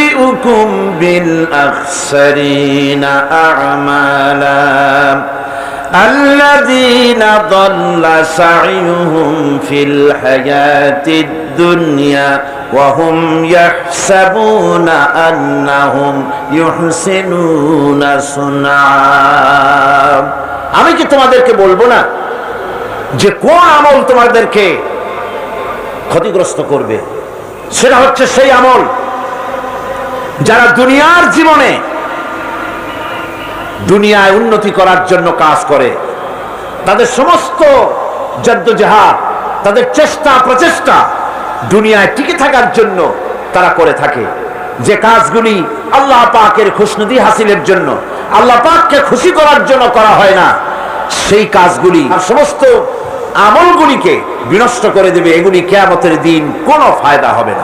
أنبئكم بالأخسرين أعمالا الذين ضل سعيهم في الحياة الدنيا وهم يحسبون أنهم يحسنون صنعا আমি কি তোমাদেরকে বলব না যে কোন আমল তোমাদেরকে ক্ষতিগ্রস্ত করবে সেটা হচ্ছে সেই আমল যারা দুনিয়ার জীবনে দুনিয়ায় উন্নতি করার জন্য কাজ করে, তাদের সমস্ত জদ্দজাহাদ, তাদের চেষ্টা প্রচেষ্টা দুনিয়ায় টিকে থাকার জন্য তারা করে থাকে। যে কাজগুলি আল্লাহ পাকের খুশনদি হাসিলের জন্য, আল্লাহ পাককে খুশি করার জন্য করা হয় না, সেই কাজগুলি সমস্ত আমলগুলিকে বিনষ্ট করে দেবে। এগুলি কেয়ামতের দিন কোনো ফায়দা হবে না।